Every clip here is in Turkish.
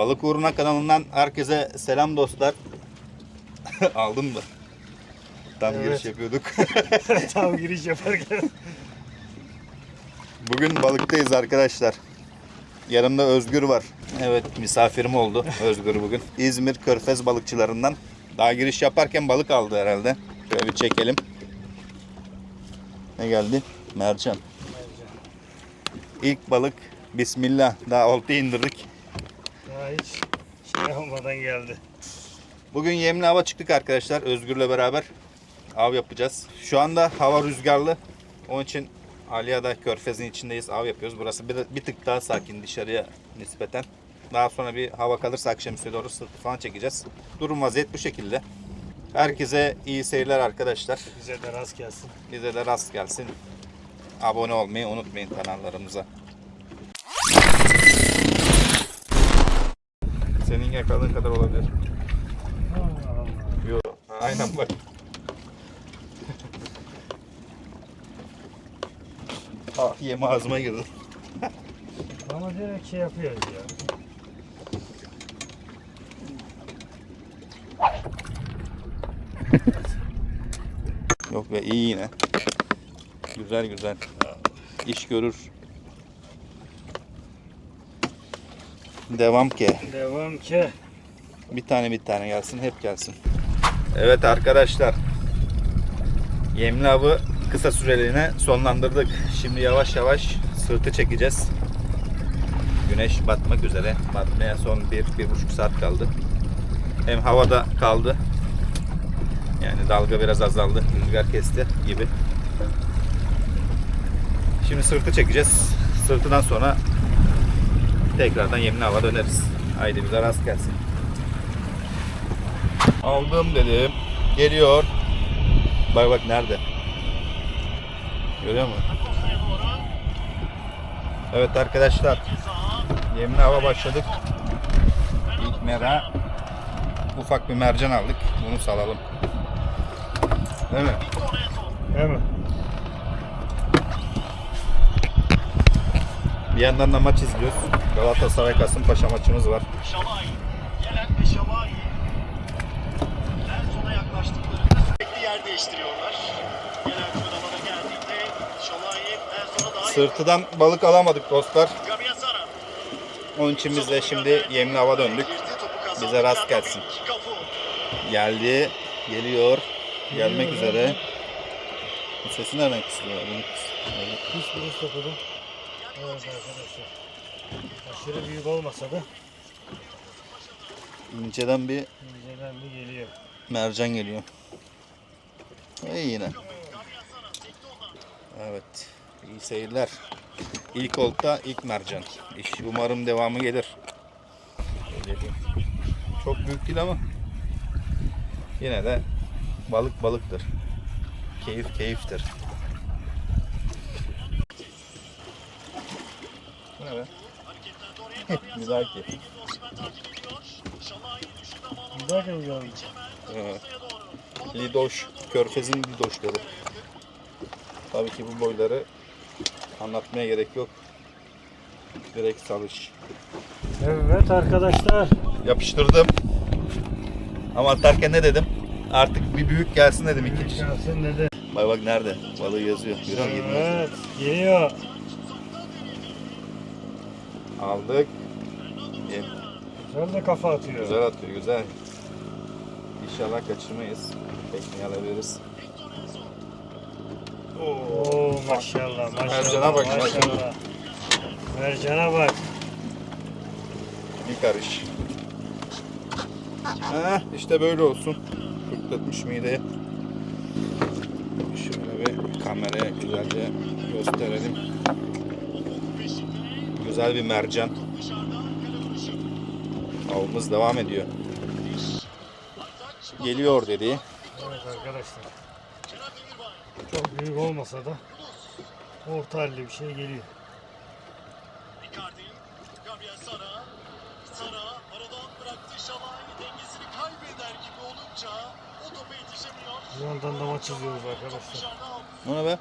Balık Uğruna kanalından herkese selam dostlar. Aldın mı? Tam Evet. giriş yapıyorduk. Tam giriş yaparken. Bugün balıktayız arkadaşlar. Yanımda Özgür var. Evet misafirim oldu Özgür bugün. İzmir Körfez balıkçılarından. Daha giriş yaparken balık aldı herhalde. Şöyle bir çekelim. Ne geldi? Mercan. İlk balık Bismillah. Daha oltayı indirdik. Daha hiç şey olmadan geldi. Bugün yemli hava çıktık arkadaşlar Özgür'le beraber. Av yapacağız. Şu anda hava rüzgarlı. Onun için Aliya'da körfezin içindeyiz. Av yapıyoruz. Burası bir, bir tık daha sakin dışarıya nispeten. Daha sonra bir hava kalırsa akşamüstü doğru sırtı falan çekeceğiz. Durum vaziyet bu şekilde. Herkese iyi seyirler arkadaşlar. Bize de rast gelsin. Bize de rast gelsin. Abone olmayı unutmayın kanallarımıza. Senin yakaladığın kadar olabilir. Allah Allah. Yok. Aynen bak. ah yemi ağzıma girdi. Ama direkt şey yapıyoruz ya. Yok be iyi yine. Güzel güzel. İş görür. Devam ki. Devam ki. Bir tane bir tane gelsin hep gelsin. Evet arkadaşlar. Yemli avı kısa süreliğine sonlandırdık. Şimdi yavaş yavaş sırtı çekeceğiz. Güneş batmak üzere. Batmaya son bir, bir buçuk saat kaldı. Hem havada kaldı. Yani dalga biraz azaldı. Rüzgar kesti gibi. Şimdi sırtı çekeceğiz. Sırtından sonra tekrardan yemli hava döneriz. Haydi bize rast gelsin. Aldım dedim. Geliyor. Bak bak nerede? Görüyor musun? Evet arkadaşlar. Yemli hava başladık. İlk mera ufak bir mercan aldık. Bunu salalım. Değil mi? Değil mi? Bir yandan da maç izliyoruz. Galatasaray Kasımpaşa maçımız var. Şalay. Gelen ve Şalay. En sona yaklaştıklarında sürekli yer değiştiriyorlar. Gelen ön alana geldiğinde Şalay en sona daha Sırtıdan balık alamadık dostlar. Onun için biz de şimdi yemli hava döndük. Bize rast gelsin. Geldi. Geliyor. Gelmek üzere. Bu sesi nereden kısılıyor? Bunu kıs- üst topladım. Evet arkadaşlar. Aşırı büyük olmasa da İnceden bir inceden bir geliyor. mercan geliyor. İyi yine. Evet. İyi seyirler. İlk olta ilk mercan. İş umarım devamı gelir. Çok büyük değil ama yine de balık balıktır. Keyif keyiftir. Ne be? Güzel ki. Bir daha da gördüm. Evet. Lidoş, Körfez'in lidoşları. Tabii ki bu boyları anlatmaya gerek yok. Direkt salış. Evet arkadaşlar. Yapıştırdım. Ama atarken ne dedim? Artık bir büyük gelsin dedim ikinci. Şansın dedi. Bak bak nerede? Balığı yazıyor. Görüyor musun? Yirmi yazıyor. Evet. Geliyor. Aldık. Yem. Güzel de kafa atıyor. Güzel atıyor, güzel. İnşallah kaçırmayız. Tekniği alabiliriz. Oo maşallah maşallah. Mercana bak, maşallah. maşallah. Mercana bak. Bir karış. Heh, işte böyle olsun. Fırlatmış mideye. Şöyle bir kameraya güzelce gösterelim. Güzel bir mercan. Avımız devam ediyor. Geliyor dedi. Evet arkadaşlar. Çok büyük olmasa da orta halli bir şey geliyor. Icardi. Gabriel Sara. Sara aradan bıraktı Şalay. Dengesini kaybeder gibi olunca o topa yetişemiyor. Bir yandan da maç izliyoruz arkadaşlar. Ne be?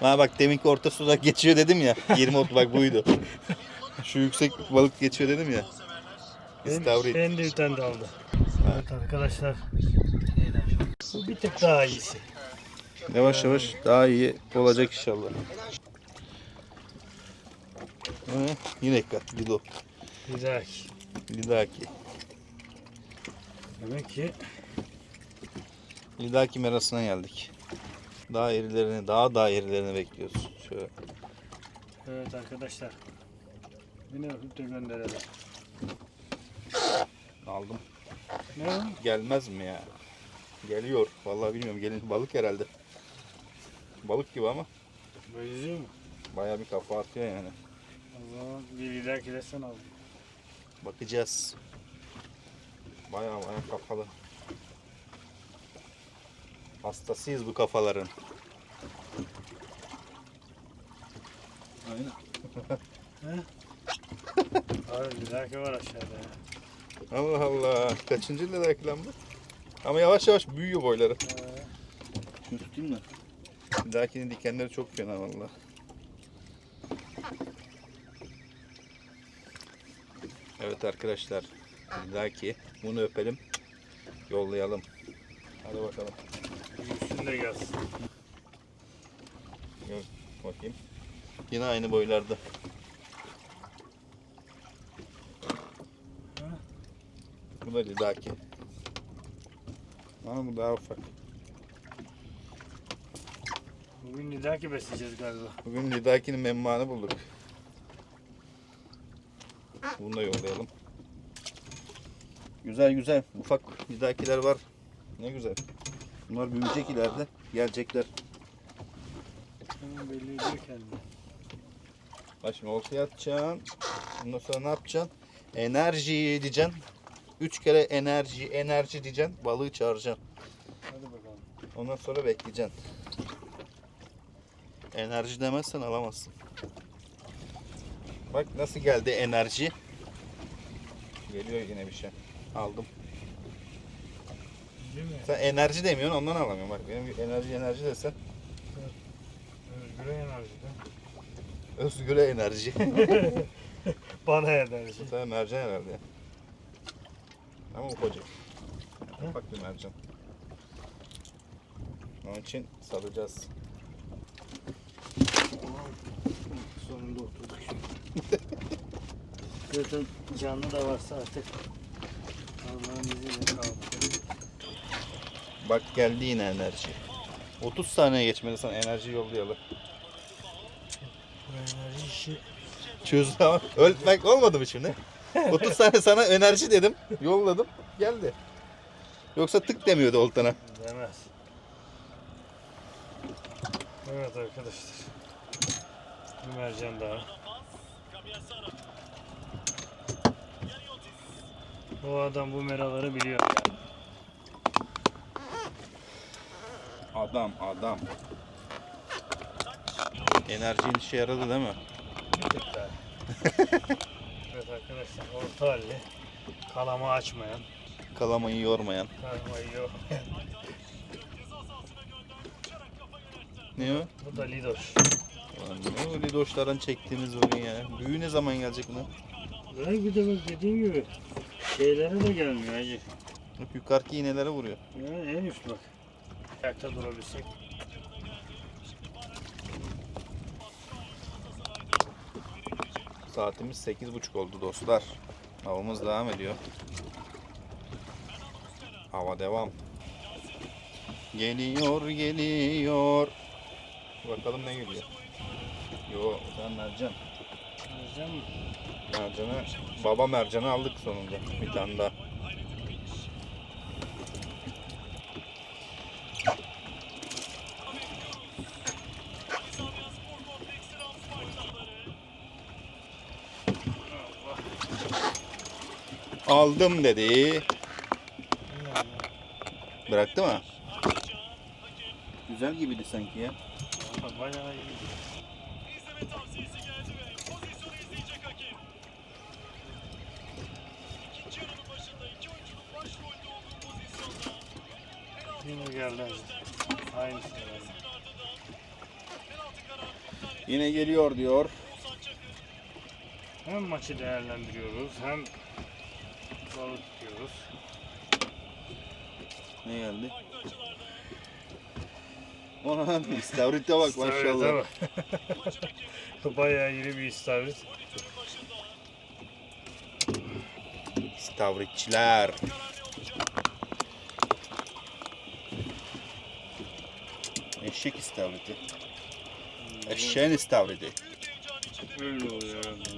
Ha bak deminki orta suda geçiyor dedim ya. 20 ot bak buydu. Şu yüksek balık geçiyor dedim ya. İstavrit. Ben de bir tane de aldı. Evet arkadaşlar. Bu bir tık daha iyisi. Yavaş yavaş daha iyi olacak inşallah. Hı, yine kat Lido. Güzel. Lidaki. Demek ki Lidaki merasına geldik. Daha irilerini, daha daha irilerini bekliyoruz. Şöyle. evet arkadaşlar. Yine de gönderelim. Aldım. Ne o? Gelmez mi ya? Geliyor. Vallahi bilmiyorum. Gelin balık herhalde. Balık gibi ama Benziyor mu? bayağı bir kafa atıyor yani. Zaman bir lider kilesen aldım. Bakacağız. Bayağı bayağı kafalı. Hastasıyız bu kafaların. Aynen. Abi lidaki var aşağıda ya. Allah Allah. Kaçıncı lira reklam bu? Ama yavaş yavaş büyüyor boyları. Şunu tutayım da. Bir dahakinin dikenleri çok fena valla. Evet arkadaşlar. Bir dahaki bunu öpelim. Yollayalım. Hadi bakalım. Büyüsün de gelsin. Gel bakayım. Yine aynı boylarda. Bu da lidaki. Ama bu daha ufak. Bugün lidaki besleyeceğiz galiba. Bugün lidakinin memmanı bulduk. Bunu da yollayalım. Güzel güzel. Ufak lidakiler var. Ne güzel. Bunlar büyüyecek ileride. Gelecekler. Hemen belli ediyor kendini. Bak şimdi ortaya atacaksın. Ondan sonra ne yapacaksın? Enerji diyeceksin. Üç kere enerji, enerji diyeceksin. Balığı çağıracaksın. Hadi bakalım. Ondan sonra bekleyeceksin. Enerji demezsen alamazsın. Bak nasıl geldi enerji. Geliyor yine bir şey. Aldım. Değil mi? Sen enerji demiyorsun ondan alamıyorum. Bak benim enerji enerji desen. Özgür'e enerjiden. Özgür'e enerji. Bana enerji. Sen mercan herhalde ya. Ama ufacık. Ufak bir mercan. Onun için salacağız. Sonunda oturduk. Zaten canlı da varsa artık Bak geldi yine enerji. 30 saniye geçmedi sana enerji yollayalım. Bu enerji işi Çözdü ama ölmek olmadı mı şimdi? 30 saniye sana enerji dedim. Yolladım. Geldi. Yoksa tık demiyordu oltana. demez. Evet arkadaşlar. Bir mercan daha. Bu adam bu meraları biliyor yani. Adam adam. Enerjin işe yaradı değil mi? Evet arkadaşlar orta halli. Kalama açmayan. Kalamayı yormayan. Kalamayı yok. Ne o? Bu da lidoş. Ulan ne o lidoşlardan çektiğimiz bugün ya. Büyü ne zaman gelecek buna? Ve bir de bak dediğim gibi şeylere de gelmiyor hacı. Bak yukarıki iğnelere vuruyor. Yani en üst bak. Ayakta durabilsek. Saatimiz 8.30 oldu dostlar. Havamız devam ediyor. Hava devam. Geliyor geliyor. Bakalım ne geliyor. Yo sen mercan. Mercan mı? Mercanı, baba mercanı aldık sonunda. Bir tane daha. Aldım dedi. Bıraktı mı? Güzel gibiydi sanki ya. Bayağı iyi. İzleme tavsiyesi geldi ve pozisyonu izleyecek hakem. İkinci yarının başında iki oyuncunun başrolde olduğu pozisyonda Yine geldi. Aynısı. Yine geliyor diyor. Hem maçı değerlendiriyoruz hem balık tutuyoruz. Ne geldi? Ona istavrite bak maşallah. Bayağı iri bir istavrit. İstavritçiler. Eşek istavriti. Eşeğin istavriti. Öyle oluyor herhalde.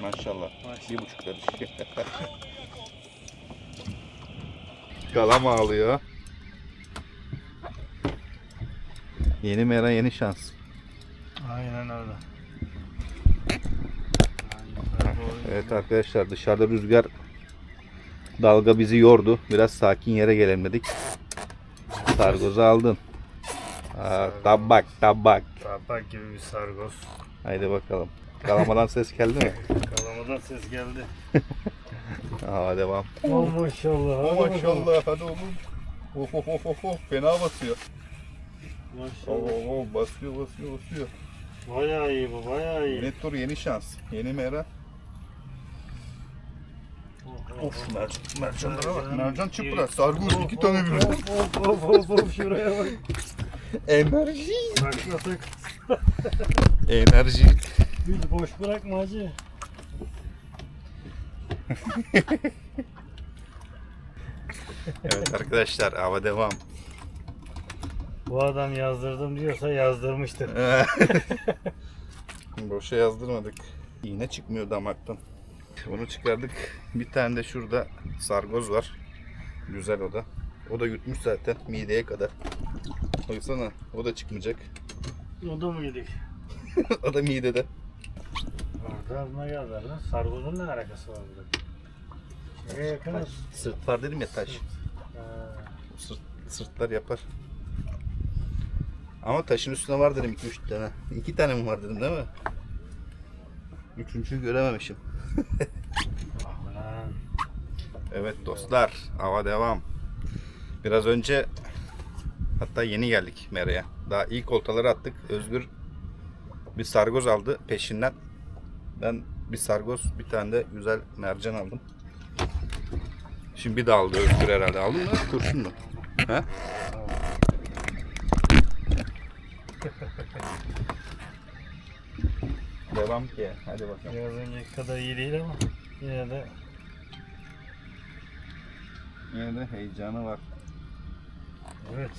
Maşallah. Maşallah. Bir buçuk karış. Galam ağlıyor. Yeni mera yeni şans. Aynen öyle. Evet arkadaşlar dışarıda rüzgar dalga bizi yordu. Biraz sakin yere gelelim dedik. Sargozu aldın. Aa, tabak tabak. Tabak gibi bir sargoz. Haydi bakalım. Kalamadan ses geldi mi? Kalamadan ses geldi. Aa devam. Oh maşallah. hadi bakalım. hadi oğlum. Of of of of of fena basıyor. Maşallah. Oo, basıyor basıyor basıyor. Bayağı iyi bu bayağı iyi. Yeni tur yeni şans. Yeni mera. Of mercan, mercanlara bak. Mercan çıpra. Sargoz iki tane bir. Of of of of of şuraya bak. Enerji. Saklasak. Enerji. Hiç boş bırakma hacı. Evet arkadaşlar hava devam. Bu adam yazdırdım diyorsa yazdırmıştır. Boşa yazdırmadık. İğne çıkmıyor damaktan. Bunu çıkardık. Bir tane de şurada sargoz var. Güzel o da. O da yutmuş zaten mideye kadar. Baksana o da çıkmayacak. O da mı yedik? o da midede. Orada ne yazar lan? Sargozun ne alakası var burada? Şeye yakınız. Sırt var dedim ya taş. Ha, Sırt, sırtlar yapar. Ama taşın üstüne var dedim 2-3 tane. 2 tane mi var dedim değil mi? Üçüncüyü görememişim. lan. Evet dostlar, hava devam. Biraz önce hatta yeni geldik Mera'ya. Daha ilk oltaları attık. Özgür bir sargoz aldı peşinden. Ben bir sargoz, bir tane de güzel mercan aldım. Şimdi bir de aldı Özgür herhalde. Aldın mı? Kurşun mu? He? Devam ki. Hadi bakalım. Biraz önceki kadar iyi değil ama yine de Yine de heyecanı var. evet.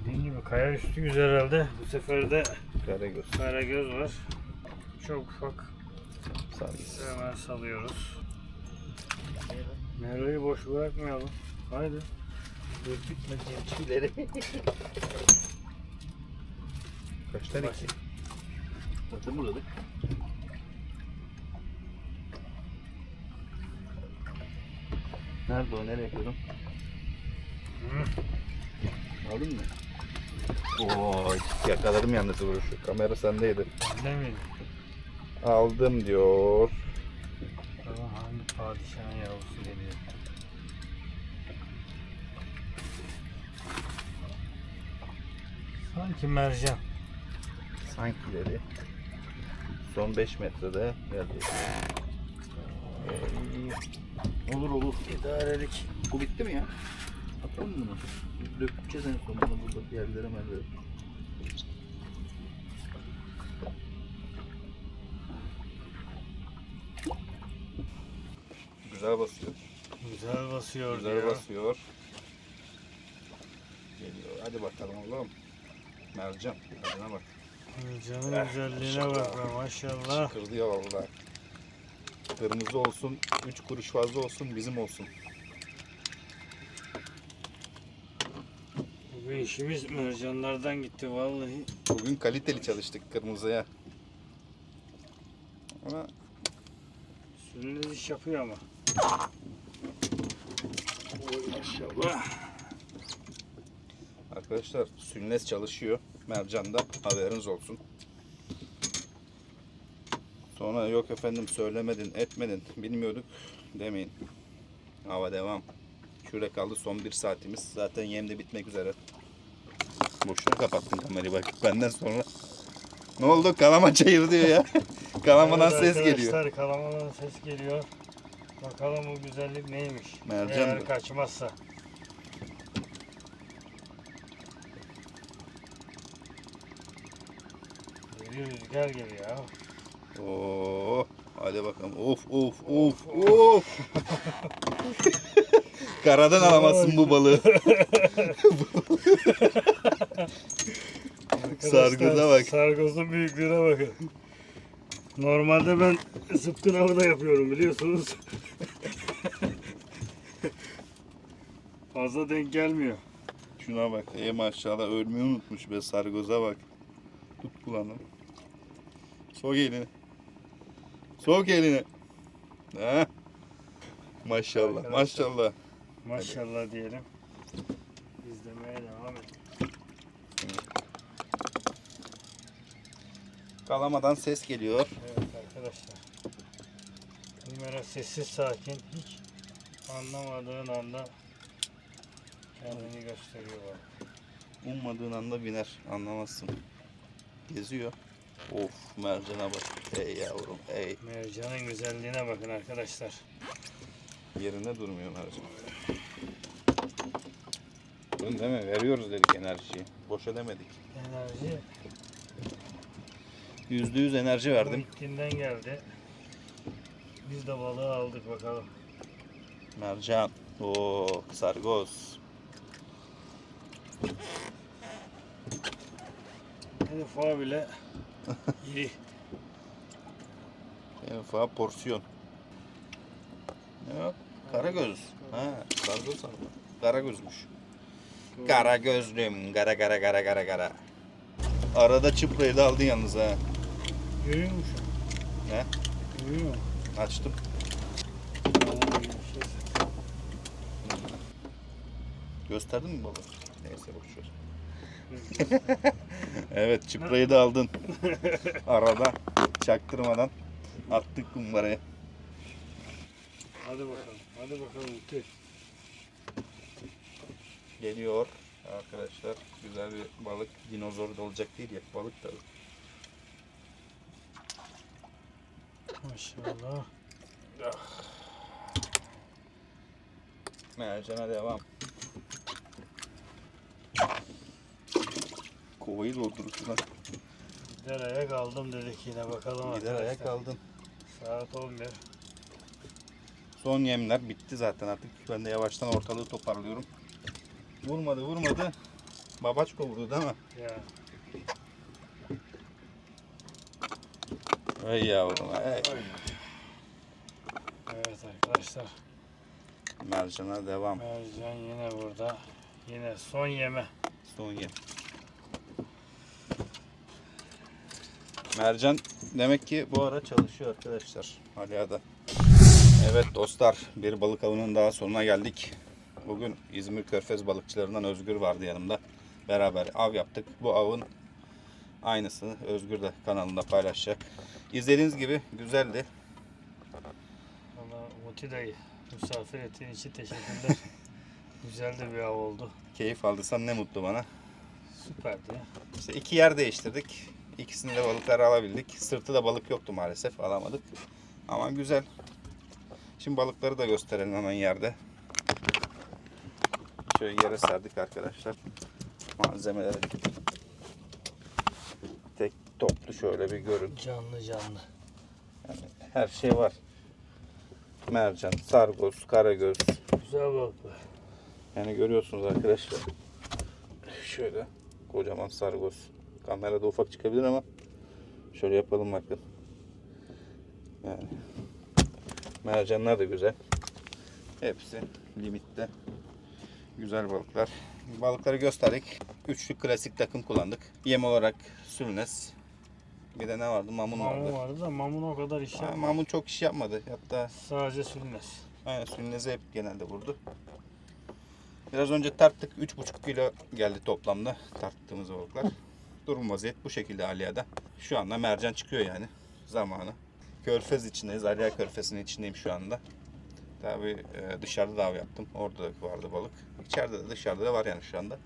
Dediğim gibi kaya üstü güzel herhalde. Bu sefer de Karagöz. karagöz var. Çok ufak. Hemen salıyoruz. Mero'yu boş bırakmayalım. Haydi. Bitmedi tüyleri. Kaçtan Bak. iki? Zaten buradadık. Nerede o? Nereye koydum? Hı. Aldın mı? Oo, yakaladım yalnız vuruşu. Kamera sendeydi. Ne miydi? Aldım diyor. Bakalım hangi padişahın yavrusu geliyor. Sanki mercan. Sanki dedi. Son 5 metrede geldi. Ee, olur olur. İdarelik. Bu bitti mi ya? Atalım mı bunu? Dökeceğiz en sonunda burada yerlere merlere. Güzel basıyor. Güzel basıyor Güzel diyor. basıyor. Geliyor. Hadi bakalım oğlum. Mercan. Tadına bak. Mercanın Eh, güzelliğine bak be maşallah. Kırılıyor valla. Kırmızı olsun, 3 kuruş fazla olsun, bizim olsun. Bugün işimiz mercanlardan gitti vallahi. Bugün kaliteli çalıştık kırmızıya. Ama Sürünüz iş yapıyor ama. Maşallah. Arkadaşlar sünnes çalışıyor mercanda haberiniz olsun. Sonra yok efendim söylemedin etmedin bilmiyorduk demeyin. Hava devam. Şurada kaldı son bir saatimiz. Zaten yem de bitmek üzere. Boşuna kapattın kamerayı bak benden sonra. Ne oldu? Kalama çayır diyor ya. Kalamadan Evet ses geliyor. Arkadaşlar kalamadan ses geliyor. Bakalım bu güzellik neymiş. Mercan Eğer mı? kaçmazsa. Geliyor rüzgar gibi ya. Oo, hadi bakalım. Of of of of. Karadan alamazsın bu balığı. Arkadaşlar, Sargıza bak. Sargozun büyüklüğüne bakın. Normalde ben zıpkın avı da yapıyorum biliyorsunuz. Fazla denk gelmiyor. Şuna bak. Ey maşallah ölmeyi unutmuş be sargoza bak. Tut kulağını. Sok elini. Sok elini. Ha. Maşallah. Maşallah. Maşallah diyelim. Kalamadan ses geliyor. Evet arkadaşlar. Kamera sessiz sakin hiç anlamadığın anda kendini gösteriyor bana. Ummadığın anda biner. Anlamazsın. Geziyor. Of mercana bak. Ey yavrum ey. Mercanın güzelliğine bakın arkadaşlar. Yerinde durmuyor mercan. Bunu değil mi? Veriyoruz dedik enerjiyi. Boşa demedik. Enerji Yüzde yüz enerji verdim. Muhittin'den geldi. Biz de balığı aldık bakalım. Mercan. Oo, sargoz. Elif ağa bile iri. En ufak porsiyon. Ne o? Karagöz. Ha, sargoz sargoz. Karagözmüş. Kara gözlüm. Kara kara kara kara kara. Arada çıprayı da aldın yalnız ha. Görüyor musun? Ne? Görüyor musun? Açtım. Gösterdin mi balığı? Neyse ver. evet çıprayı da aldın. Arada çaktırmadan attık kumbaraya. Hadi bakalım. Hadi bakalım. Tüh. Geliyor arkadaşlar. Güzel bir balık. Dinozor da olacak değil ya. Balık da. Maşallah. Mercana devam. Kovayı doldurursun lan. Gider ayak aldım dedik yine bakalım Gider arkadaşlar. ayak aldın. Saat 11. Son yemler bitti zaten artık. Ben de yavaştan ortalığı toparlıyorum. Vurmadı vurmadı. Babaçko vurdu değil mi? Ya Ey yavrum ey. evet arkadaşlar. Mercana devam. Mercan yine burada. Yine son yeme. Son yem. Mercan demek ki bu ara çalışıyor arkadaşlar. Aliada. Evet dostlar bir balık avının daha sonuna geldik. Bugün İzmir Körfez balıkçılarından Özgür vardı yanımda. Beraber av yaptık. Bu avın aynısını Özgür de kanalında paylaşacak. İzlediğiniz gibi güzeldi. Valla Muti dayı misafir ettiğin için teşekkürler. Güzel de bir av oldu. Keyif aldıysan ne mutlu bana. Süperdi. İşte iki yer değiştirdik. İkisini de balıkları alabildik. Sırtı da balık yoktu maalesef. Alamadık. Ama güzel. Şimdi balıkları da gösterelim hemen yerde. Şöyle yere serdik arkadaşlar. Malzemeleri. Toplu şöyle bir görün. Canlı canlı. Her şey var. Mercan, sargoz, karagöz. Güzel balıklar. Yani görüyorsunuz arkadaşlar. Şöyle kocaman sargoz. Kamerada ufak çıkabilir ama şöyle yapalım bakın. Yani mercanlar da güzel. Hepsi limitte. Güzel balıklar. Balıkları gösterdik. Üçlü klasik takım kullandık. Yem olarak sülnes. Bir de ne vardı? Mamun, Mamun vardı. vardı da mamun o kadar iş Ha, yapmadı. mamun çok iş yapmadı. Hatta Sadece sülnes. Aynen sülneze hep genelde vurdu. Biraz önce tarttık. 3,5 kilo geldi toplamda tarttığımız balıklar. Durum vaziyet bu şekilde Alia'da. Şu anda mercan çıkıyor yani zamanı. Körfez içindeyiz. Aliya Körfezi'nin içindeyim şu anda. Tabi dışarıda da av yaptım. Orada da vardı balık. İçeride de dışarıda da var yani şu anda.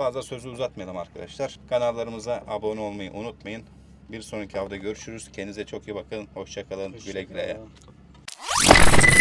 Fazla sözü uzatmayalım arkadaşlar. Kanallarımıza abone olmayı unutmayın. Bir sonraki avda görüşürüz. Kendinize çok iyi bakın. Hoşçakalın. Güle güle. Hoşçakalın.